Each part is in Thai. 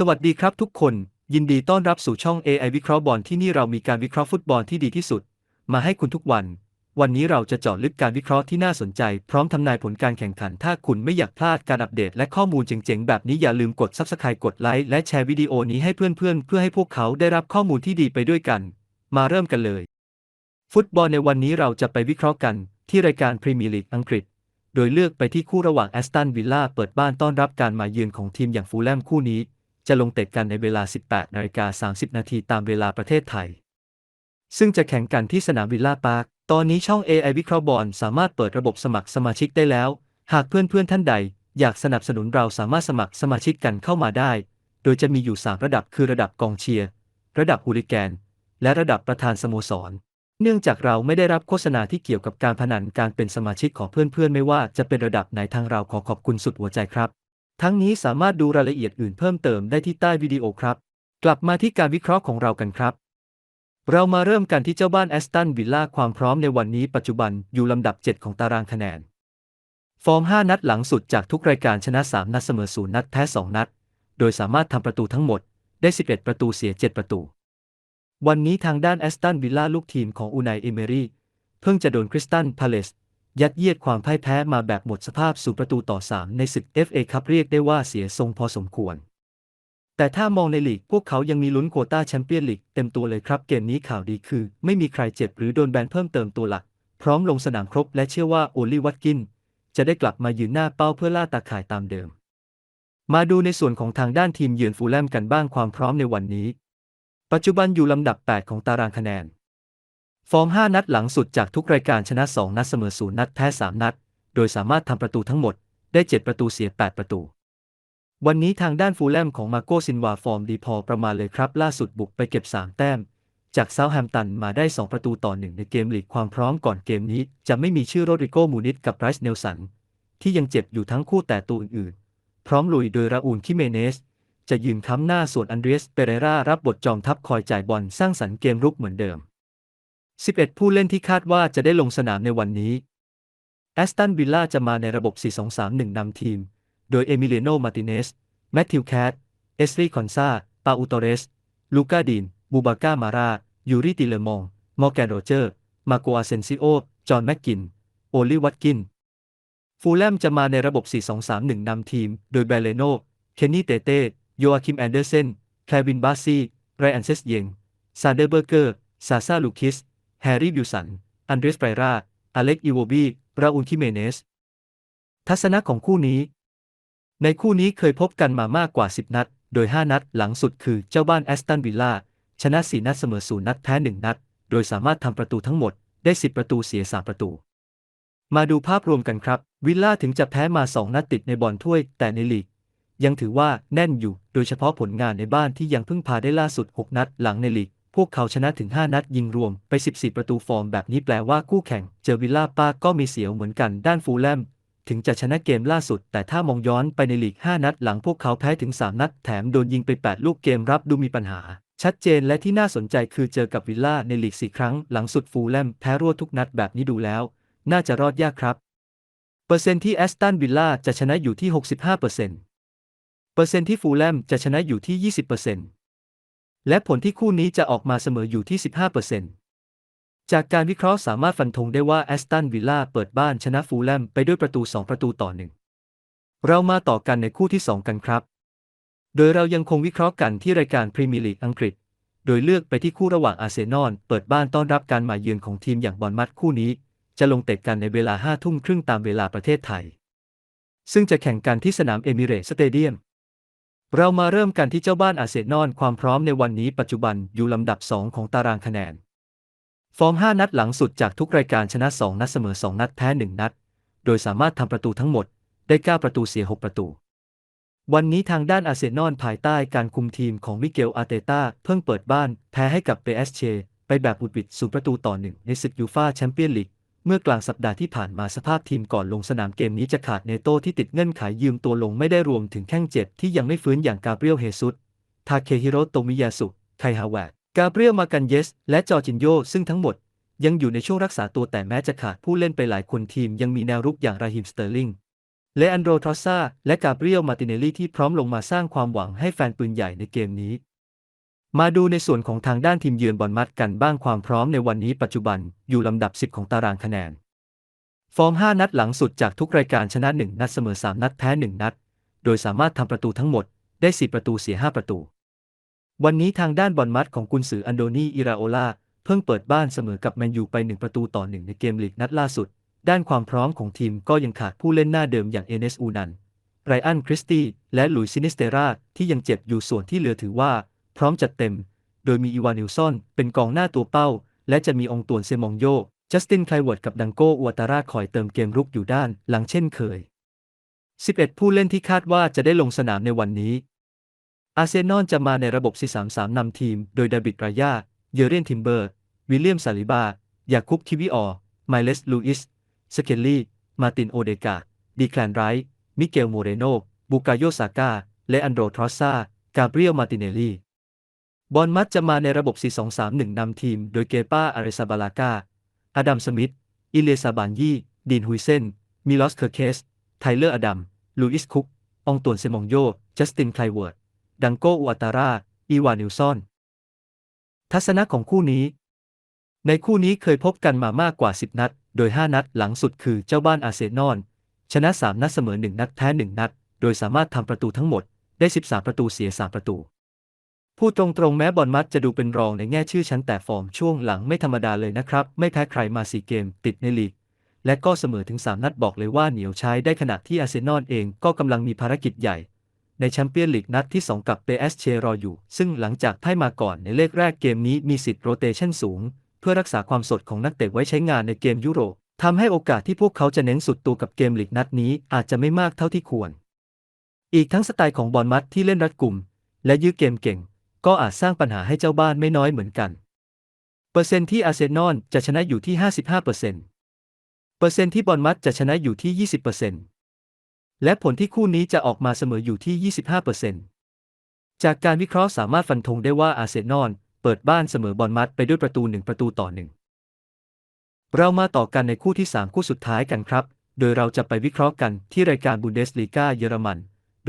สวัสดีครับทุกคน ยินดีต้อนรับสู่ช่อง AI วิเคราะห์บอลที่นี่เรามีการวิเคราะห์ฟุตบอลที่ดีที่สุด มาให้คุณทุกวัน วันนี้เราจะเจาะลึกการวิเคราะห์ที่น่าสนใจ พร้อมทำนายผลการแข่งขัน ถ้าคุณไม่อยากพลาดการอัปเดตและข้อมูลเจ๋งๆ แบบนี้อย่าลืมกด Subscribe กดไลค์และแชร์วิดีโอนี้ให้เพื่อนๆ เพื่อให้พวกเขาได้รับข้อมูลที่ดีไปด้วยกัน มาเริ่มกันเลย ฟุตบอลในวันนี้เราจะไปวิเคราะห์กัน ที่รายการพรีเมียร์ลีกอังกฤษโดยเลือกไปที่คู่ระหว่างแอสตันวิลล่าเปิดบ้านต้อนรับการมาเยือนของทีมอย่างฟูลแลมคู่นี้ จะลงเตะกันในเวลา 18นาฬิกา30 นาทีตามเวลาประเทศไทย ซึ่งจะแข่งกันที่สนามวิลล่าพาร์ค ตอนนี้ช่อง AI วิเคราะห์บอลสามารถเปิดระบบสมัครสมาชิกได้แล้ว หากเพื่อนๆท่านใด อยากสนับสนุนเราสามารถสมัครสมาชิกกันเข้ามาได้ โดยจะมีอยู่ 3 ระดับคือระดับกองเชียร์ ระดับฮูลิแกน และระดับประธานสโมสรเนื่องจากเราไม่ได้รับโฆษณาที่เกี่ยวกับการพนันการเป็นสมาชิกของเพื่อนๆ ไม่ว่าจะเป็นระดับไหนทางเราขอขอบคุณสุดหัวใจครับ ทั้งนี้สามารถดูรายละเอียดอื่นเพิ่มเติมได้ที่ใต้วิดีโอครับ กลับมาที่การวิเคราะห์ของเรากันครับ เรามาเริ่มกันที่เจ้าบ้านแอสตันวิลล่าความพร้อมในวันนี้ปัจจุบันอยู่ลำดับ 7 ของตารางคะแนน ฟอร์ม 5 นัดหลังสุดจากทุกรายการชนะ 3 นัดเสมอ 0 นัดแพ้ 2 นัด โดยสามารถทำประตูทั้งหมดได้ 11 ประตูเสีย 7 ประตู วันนี้ทางด้านแอสตันวิลล่าลูกทีมของอูนายเอเมรี่เพิ่งจะโดนคริสตันพาเลส ยัดเยียดความพ่ายแพ้มาแบบหมดสภาพสู่ประตูต่อ 3 ในศึก FA คัพเรียกได้ว่าเสียทรงพอสมควร แต่ถ้ามองในลีกพวกเขายังมีลุ้นโควต้าแชมเปี้ยนลีกเต็มตัวเลยครับ เกมนี้ข่าวดีคือ ไม่มีใครเจ็บหรือโดนแบนเพิ่มเติมตัวหลัก พร้อมลงสนามครบและเชื่อว่าโอลิวัตกิน จะได้กลับมายืนหน้าเป้าเพื่อล่าตาข่ายตามเดิม มาดูในส่วนของทางด้านทีมเยือนฟูลแลมกันบ้างความพร้อมในวันนี้ ปัจจุบันอยู่ลำดับ 8 ของตารางคะแนน ฟอร์ม 5 นัดหลังสุดจากทุกรายการชนะ 2 นัดเสมอ 0 นัดแพ้ 3 นัด โดยสามารถทำประตูทั้งหมด ได้ 7 ประตูเสีย 8 ประตู วันนี้ทางด้านฟูลแลมของมาโกซินวาฟอร์มดีพอประมาณเลยครับ ล่าสุดบุกไปเก็บ 3 แต้ม จากเซาแฮมตันมาได้ 2 ประตูต่อ 1 ในเกมลีกความพร้อมก่อนเกมนี้ จะไม่มีชื่อโรดริโกมูนิสกับไรส์เนลสัน ที่ยังเจ็บอยู่ทั้งคู่แต่ตัวอื่นๆ พร้อมลุยโดยราอูลคิเมเนสจะยืนค้ำหน้าส่วนอันเดรสเปเรรารับบทจอมทัพคอยจ่ายบอลสร้างสรรค์เกมรุกเหมือนเดิม 11 ผู้เล่นที่คาดว่าจะได้ลงสนามในวันนี้ แอสตันวิลล่าจะมาในระบบ 4-2-3-1 นำทีม โดยเอมิเลโน มาติเนส แมทธิวแคท เอสรีคอนซา ปาอูโตเรส ลูกาดิน บูบาก้า มารา ยูริติเลมอง มอร์แกนโรเจอร์ มาโกอาเซนซิโอ จอห์นแม็กกิน โอลิวัตกิน ฟูลแลมจะมาในระบบ 4-2-3-1 นำทีม โดยเบเลโน เคนนี่ เตเต้ โยอาคิม แอนเดอร์เซน แคลวิน บาซี ไรอันเซสเยง ซาเดอร์เบอร์เกอร์ ซาซาลูคิส แฮร์รี่บิวสัน อันเดรสไปรา อเล็กอีโวบี ราอูลคิเมเนส ทัศนะของคู่นี้ ในคู่นี้เคยพบกันมามากกว่า 10 นัด โดย 5 นัดหลังสุดคือเจ้าบ้านแอสตันวิลล่า ชนะ 4 นัดเสมอ0นัดแพ้ 1 นัด โดยสามารถทำประตูทั้งหมด ได้ 10 ประตูเสีย 3 ประตู มาดูภาพรวมกันครับ วิลล่าถึงจะแพ้มา 2 นัดติดในบอลถ้วย แต่ในลีกยังถือว่าแน่นอยู่ โดยเฉพาะผลงานในบ้านที่ยังพึ่งพาได้ล่าสุด 6 นัดหลังในลีก วกเขาชนะถึง 5 นัดยิงรวมไป 14 ประตูฟอร์มแบบนี้แปลว่าคู่แข่ง เจอวิลล่าป้าก็มีเสียวเหมือนกันด้านฟูลแลม ถึงจะชนะเกมล่าสุด แต่ถ้ามองย้อนไปในลีก 5 นัดหลังพวกเขาแพ้ถึง 3 นัด แถมโดนยิงไป 8 ลูกเกมรับดูมีปัญหา ชัดเจนและที่น่าสนใจคือเจอกับวิลล่าในลีก 4 ครั้งหลังสุดฟูลแลมแพ้รวดทุกนัดแบบนี้ดูแล้ว น่าจะรอดยากครับ เปอร์เซ็นต์ที่แอสตันวิลล่าจะชนะอยู่ที่ 65%เปอร์เซ็นต์เปอร์เซ็นต์ที่ฟูลแลมจะชนะอยู่ที่ 20% และผลที่คู่นี้จะออกมาเสมออยู่ที่ 15%จากการวิเคราะห์สามารถฟันธงได้ว่าแอสตันวิลล่าเปิดบ้านชนะฟูลแลมไปด้วยประตู 2 ประตูต่อหนึ่งเรามาต่อกันในคู่ที่ 2 กันครับ โดยเรายังคงวิเคราะห์กันที่รายการพรีเมียร์ลีกอังกฤษ โดยเลือกไปที่คู่ระหว่างอาร์เซนอลเปิดบ้านต้อนรับการมาเยือนของทีมอย่างบอลมัดคู่นี้ จะลงเตะกันในเวลา5ทุ่มครึ่งตามเวลาประเทศไทย ซึ่งจะแข่งกันที่สนามเอมิเรตสเตเดียม เรามาเริ่มกันที่เจ้าบ้านอาเซนอลความพร้อมในวันนี้ปัจจุบันอยู่ลำดับ 2 ของตารางคะแนน ฟอร์ม 5 นัดหลังสุดจากทุกรายการชนะ 2 นัดเสมอ 2 นัดแพ้ 1 นัด โดยสามารถทำประตูทั้งหมด ได้ 9 ประตูเสีย 6 ประตู วันนี้ทางด้านอาเซนอลภายใต้การคุมทีมของมิเกลอาเตตาเพิ่งเปิดบ้านแพ้ให้กับเปเชไปแบบบุดบิดสูประตูต่อหนึ่งในศึกยูฟาแชมเปี้ยนลีก เมื่อกลางสัปดาห์ที่ผ่านมาสภาพทีมก่อนลงสนามเกมนี้จะขาดเนโต้ที่ติดเงื่อนไขยืมตัวลงไม่ได้รวมถึงแข้งเจ็บที่ยังไม่ฟื้นอย่างกาเบรียลเฮซุสทาเคฮิโรโตมิยาสุ ไคฮาวดกาเบรียลมากันเยส และจอจินโยซึ่งทั้งหมด ยังอยู่ในช่วงรักษาตัวแต่แม้จะขาดผู้เล่นไปหลายคนทีมยังมีแนวรุกอย่างราฮิมสเตอร์ลิงเละอันโดรทรอสซาและกาเบรียลมาติเนลลี่ที่พร้อมลงมาสร้างความหวังให้แฟนปืนใหญ่ในเกมนี้ มาดูในส่วนของทางด้านทีมเยือนบอลมัดกันบ้างความพร้อมในวันนี้ปัจจุบันอยู่ลำดับ 10 ของตารางคะแนน ฟอร์ม 5 นัดหลังสุดจากทุกรายการชนะ 1 นัดเสมอ 3 นัดแพ้ 1 นัด โดยสามารถทำประตูทั้งหมดได้ 4 ประตูเสีย 5 ประตู วันนี้ทางด้านบอลมัดของกุนซืออันโดนีอิราโอลาเพิ่งเปิดบ้านเสมอกับแมนยูไป 1 ประตูต่อ 1 ในเกมลีกนัดล่าสุด ด้านความพร้อมของทีมก็ยังขาดผู้เล่นหน้าเดิมอย่างเอเนสอูนันไรอันคริสตี้และหลุยซินิสเตราที่ยังเจ็บอยู่ส่วนที่เหลือถือว่า พร้อมจัดเต็ม โดยมีอีวานิลซอน เป็นกองหน้าตัวเป้า และจะมีองตวนเซมองโย จัสตินไคลเวิร์ดกับดังโกอวตาราคอยเติมเกมรุกอยู่ด้านหลังเช่นเคย 11 ผู้เล่นที่คาดว่าจะได้ลงสนามในวันนี้ อาร์เซนอลจะมาในระบบ 4-3-3 นำทีม โดยดาบิดรายา เยเรียนทิมเบอร์ วิลเลียมซาลิบา ยาคุบคิวิออร์ไมเลสลูอิส สเคลลี่ มาตินโอเดกา ดีแคลนไรท์ มิเกลโมเรโน บูกาโยซาก้า และอันโดรทรอสซากาเบรียล มาติเนลลี่ บอลมัดจะมาในระบบ 4-2-3-1 นำทีม โดยเกป้าอาริซาบาลากาอดัมสมิธ อิเลซาบานยี่ ดีนฮุยเซน มิลอสเคอร์เคส ไทเลอร์อดัม ลูอิสคุก องตวนเซมองโย จัสตินไคลเวิร์ด ดังโกอูอัตารา อีวานิลซอน ทัศนะของคู่นี้ ในคู่นี้เคยพบกันมามากกว่า 10 นัด โดย 5 นัดหลังสุดคือเจ้าบ้านอาเซนอลชนะ 3 นัดเสมอ 1 นัดแพ้ 1 นัด โดยสามารถทำประตูทั้งหมดได้ 13 ประตูเสีย 3 ประตู พูดตรงๆแม้บอลมัดจะดูเป็นรองในแง่ชื่อชั้นแต่ฟอร์มช่วงหลังไม่ธรรมดาเลยนะครับ ไม่แพ้ใครมา4เกมติดในลีก และก็เสมอถึง 3 นัดบอกเลยว่าเหนียวใช้ได้ขณะที่อาร์เซนอลเองก็กำลังมีภารกิจใหญ่ ในแชมเปี้ยนลีกนัดที่ 2 กับ PSG รออยู่ ซึ่งหลังจากพ่ายมาก่อนในเลขแรกเกมนี้มีสิทธิ์โรเตชันสูง เพื่อรักษาความสดของนักเตะไว้ใช้งานในเกมยุโรปทำให้โอกาสที่พวกเขาจะเน้นสุดตัวกับเกมลีกนัดนี้อาจจะไม่มากเท่าที่ควร อีกทั้งสไตล์ของบอลมัดที่เล่นรัดกลุ่ม และยื้อเกมเก่ง ก็อาจสร้างปัญหาให้เจ้าบ้านไม่น้อยเหมือนกัน เปอร์เซ็นต์ที่อาร์เซนอลจะชนะอยู่ที่ 55%เปอร์เซ็นต์เปอร์เซ็นต์ที่บอลมัดจะชนะอยู่ที่ 20%และผลที่คู่นี้จะออกมาเสมออยู่ที่ 25%จากการวิเคราะห์สามารถฟันธงได้ว่าอาร์เซนอลเปิดบ้านเสมอบอลมัดไปด้วยประตู 1 ประตูต่อ1เรามาต่อกันในคู่ที่ 3 คู่สุดท้ายกันครับ โดยเราจะไปวิเคราะห์กันที่รายการบุนเดสลีกาเยอรมัน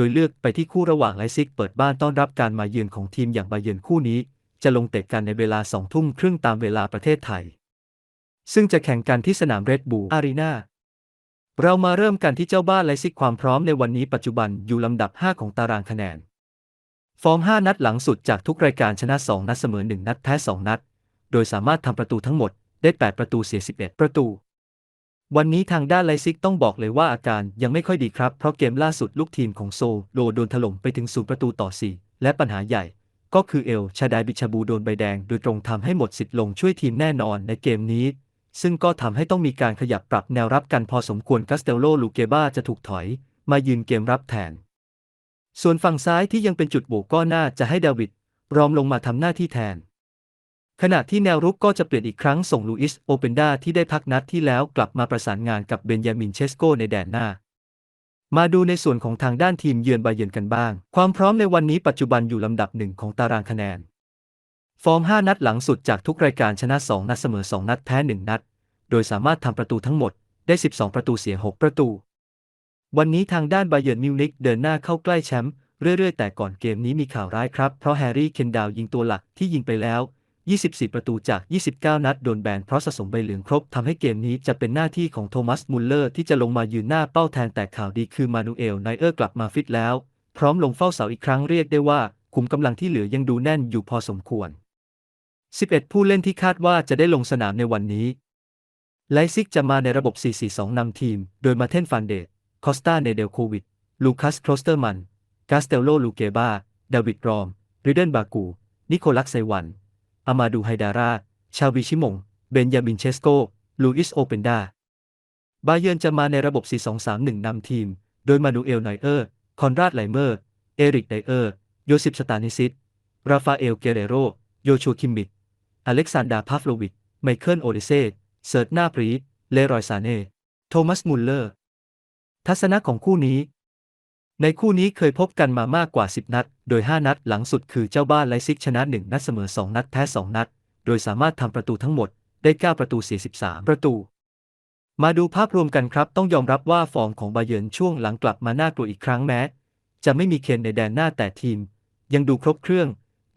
โดยเลือกไปที่คู่ระหว่างไลซิกเปิดบ้านต้อนรับการมาเยือนของทีมอย่างบาเยิร์นคู่นี้ จะลงเตะกันในเวลา2ทุ่มครึ่งตามเวลาประเทศไทย ซึ่งจะแข่งกันที่สนามเรดบูลอารีนาเรามาเริ่มกันที่เจ้าบ้านไลซิกความพร้อมในวันนี้ปัจจุบันอยู่ลำดับ 5 ของตารางคะแนน ฟอร์ม 5 นัดหลังสุดจากทุกรายการชนะ 2 นัดเสมอ 1 นัดแพ้ 2 นัด โดยสามารถทำประตูทั้งหมดได้ 8 ประตูเสีย 11 ประตู วันนี้ทางด้านไลซิกต้องบอกเลยว่าอาการยังไม่ค่อยดีครับ เพราะเกมล่าสุดลูกทีมของโซโลโดนถล่มไปถึงศูนย์ประตูต่อ 4 และปัญหาใหญ่ ก็คือเอลชาดายบิชาบูโดนใบแดง โดยตรงทำให้หมดสิทธิ์ลงช่วยทีมแน่นอนในเกมนี้ ซึ่งก็ทำให้ต้องมีการขยับปรับแนวรับกันพอสมควรกัสเตโลลูเกบ้าจะถูกถอย มายืนเกมรับแทน ส่วนฝั่งซ้ายที่ยังเป็นจุดโหวก็น่าจะให้ดาวิดรอมลงมาทำหน้าที่แทน ขณะที่แนวรุกก็จะเปลี่ยนอีกครั้งส่งลูอิสโอเปนดาที่ได้พักนัดที่แล้วกลับมาประสานงานกับเบนยามินเชสโกในแดนหน้า มาดูในส่วนของทางด้านทีมเยือนบาเยิร์นกันบ้าง ความพร้อมในวันนี้ปัจจุบันอยู่ลำดับหนึ่งของตารางคะแนน ฟอร์ม 5 นัดหลังสุดจากทุกรายการชนะ 2 นัดเสมอ 2 นัดแพ้ 1 นัด โดยสามารถทำประตูทั้งหมดได้ 12 ประตูเสีย 6 ประตู วันนี้ทางด้านบาเยิร์นมิวนิกเดินหน้าเข้าใกล้แชมป์เรื่อยๆ แต่ก่อนเกมนี้มีข่าวร้ายครับเพราะแฮร์รี่เคนดาวยิงตัวหลักที่ยิงไปแล้ว 24 ประตูจาก 29 นัดโดนแบนเพราะสะสมใบเหลืองครบทำให้เกมนี้จะเป็นหน้าที่ของโทมัสมุลเลอร์ที่จะลงมายืนหน้าเป้าแทนแต่ข่าวดีคือมานูเอลไนเออร์กลับมาฟิตแล้ว พร้อมลงเฝ้าเสาอีกครั้งเรียกได้ว่าขุมกำลังที่เหลือยังดูแน่นอยู่พอสมควร 11 ผู้เล่นที่คาดว่าจะได้ลงสนามในวันนี้ ไลซิกจะมาในระบบ 4-4-2 นำทีม โดยมาเทนฟานเดตคอสตาเนเดลโควิด ลูคัสโคลสเตอร์มัน กาสเตลโลลูเกบาดาวิดรอม ริเดนบากู นิโคลัสไซวัน อามาดูไฮดารา ชาวิชิมง เบนยามินเชสโก ลูอิสโอเปนดา บาเยิร์นจะมาในระบบ 4-2-3-1 นำทีม โดยมานูเอลไนเออร์ คอนราดไลเมอร์ เอริกไดเออร์ โยซิปสตานิซิสราฟาเอลเกเรโร โยชูคิมมิดอเล็กซานดาพาฟโลวิกไมเคิลโอเดเซเซิร์ตนาปรีดเลรอยซาเน่ โทมัสมุลเลอร์ ทัศนะของคู่นี้ ในคู่นี้เคยพบกันมามากกว่า 10 นัด โดย 5 นัดหลังสุดคือเจ้าบ้านไลซิกชนะ 1 นัดเสมอ 2 นัดแพ้ 2 นัด โดยสามารถทำประตูทั้งหมดได้ 9 ประตู 43 ประตู มาดูภาพรวมกันครับ ต้องยอมรับว่าฟอร์มของบาเยิร์นช่วงหลังกลับมาน่ากลัวอีกครั้งแม้ จะไม่มีเคนในแดนหน้าแต่ทีม ยังดูครบเครื่อง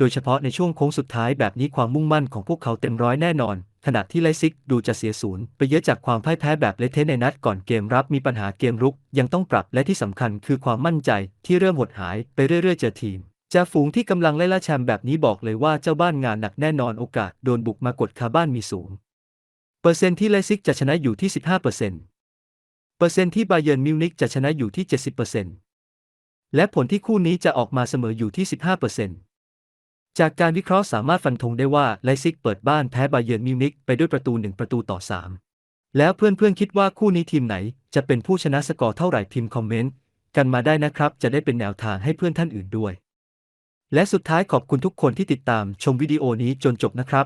โดยเฉพาะในช่วงโค้งสุดท้ายแบบนี้ความมุ่งมั่นของพวกเขาเต็มร้อยแน่นอน ขณะที่ไลซิกดูจะเสียศูนย์ไปเยอะจากความพ่ายแพ้แบบเละเทะในนัดก่อนเกมรับมีปัญหาเกมรุก ยังต้องปรับและที่สำคัญคือความมั่นใจที่เริ่มหดหายไปเรื่อยๆเจอทีมจ่าฝูงที่กำลังไล่ล่าแชมป์แบบนี้บอกเลยว่าเจ้าบ้านงานหนักแน่นอนโอกาสโดนบุกมากดคาบ้านมีสูง เปอร์เซ็นต์ที่ไลซิกจะชนะอยู่ที่ 15%เปอร์เซ็นต์เปอร์เซ็นต์ที่บาเยิร์นมิวนิกจะชนะอยู่ที่ 70%และผลที่คู่นี้จะออกมาเสมออยู่ที่ 15% จากการวิเคราะห์สามารถฟันธงได้ว่าไลซิกเปิดบ้านแพ้บาเยิร์นมิวนิกไปด้วยประตู 1 ประตูต่อ 3 แล้วเพื่อนๆคิดว่าคู่นี้ทีมไหน จะเป็นผู้ชนะสกอร์เท่าไหร่พิมพ์คอมเมนต์กันมาได้นะครับ จะได้เป็นแนวทางให้เพื่อนท่านอื่นด้วย และสุดท้ายขอบคุณทุกคนที่ติดตามชมวิดีโอนี้จนจบนะครับ